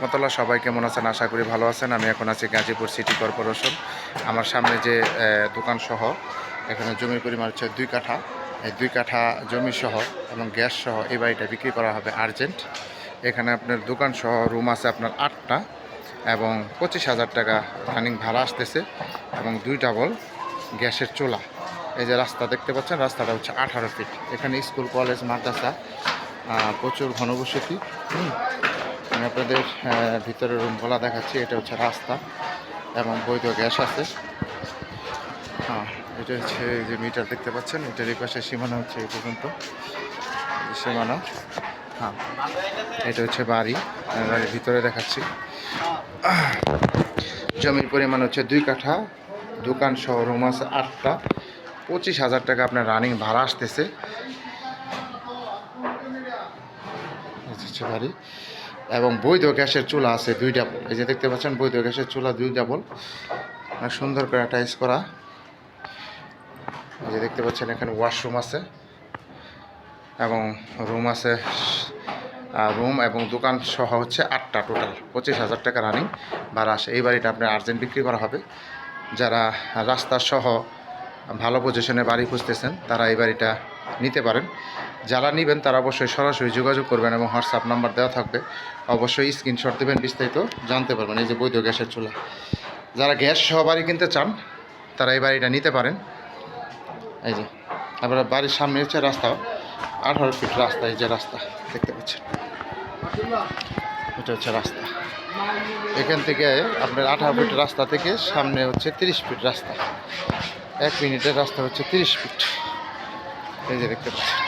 রহমতুল্লাহ, সবাই কেমন আছেন? আশা করি ভালো আছেন। আমি এখন আছি গাজীপুর সিটি কর্পোরেশন। আমার সামনে যে দোকান সহ এখানে জমির পরিমাণ হচ্ছে দুই কাঠা। এই দুই কাঠা জমি সহ এবং গ্যাস সহ এই বাড়িটা বিক্রি করা হবে আর্জেন্ট। এখানে আপনার দোকান সহ রুম আছে আপনার আটটা এবং পঁচিশ হাজার টাকা রানিং ভাড়া আসতেছে এবং দুই ডাবল গ্যাসের চোলা। এই যে রাস্তা দেখতে পাচ্ছেন, রাস্তাটা হচ্ছে আঠারো ফিট। এখানে স্কুল, কলেজ, মাদ্রাসা প্রচুর ঘনবসতি। আমি আপনাদের আহ, ভিতরের রুমগুলা দেখাচ্ছি এটা হচ্ছে রাস্তা এবং বৈধ গ্যাস আছে। হ্যাঁ এটা হচ্ছে যে মিটার দেখতে পাচ্ছেন এটার এই পাশে সীমানা হচ্ছে এই পর্যন্ত। সীমানা হ্যাঁ এটা হচ্ছে বাড়ি বাড়ির ভিতরে দেখাচ্ছি। জমির পরিমাণ হচ্ছে দুই কাঠা দোকান সহ রুম আছে আটটা। পঁচিশ হাজার টাকা আপনার রানিং ভাড়া আসতেছে। বাড়ি। এবং বৈধ গ্যাসের চুলা আছে দুই ডাবল। এই যে দেখতে পাচ্ছেন, বৈধ গ্যাসের চুলা দুই ডাবল। সুন্দর করে টাইস করা। এই যে দেখতে পাচ্ছেন, এখানে ওয়াশরুম আছে এবং রুম আছে রুম এবং দোকান সহ হচ্ছে আটটা টোটাল পঁচিশ হাজার টাকা রানিং ভাড়া আসে। এই বাড়িটা আপনার আর্জেন্ট বিক্রি করা হবে। যারা রাস্তা সহ ভালো পজিশনে বাড়ি খুঁজতেছেন, তারা এই বাড়িটা নিতে পারেন। যারা নেবেন তারা অবশ্যই সরাসরি যোগাযোগ করবেন এবং হোয়াটসঅ্যাপ নাম্বার দেওয়া থাকবে। অবশ্যই স্ক্রিনশট দেবেন, বিস্তারিত জানতে পারবেন। এই যে বৈধ গ্যাসের চুলা। যারা গ্যাস সহ বাড়ি কিনতে চান, তারা এই বাড়িটা নিতে পারেন। এই যে, আপনার বাড়ির সামনে হচ্ছে রাস্তা। আঠারো ফিট রাস্তা, এই যে রাস্তা, দেখতে পাচ্ছেন। এটা হচ্ছে রাস্তা। এখান থেকে আপনার আঠারো ফিট রাস্তা থেকে সামনে হচ্ছে তিরিশ ফিট রাস্তা। এক মিনিটের রাস্তা হচ্ছে তিরিশ ফিট এই যে দেখতে পাচ্ছেন।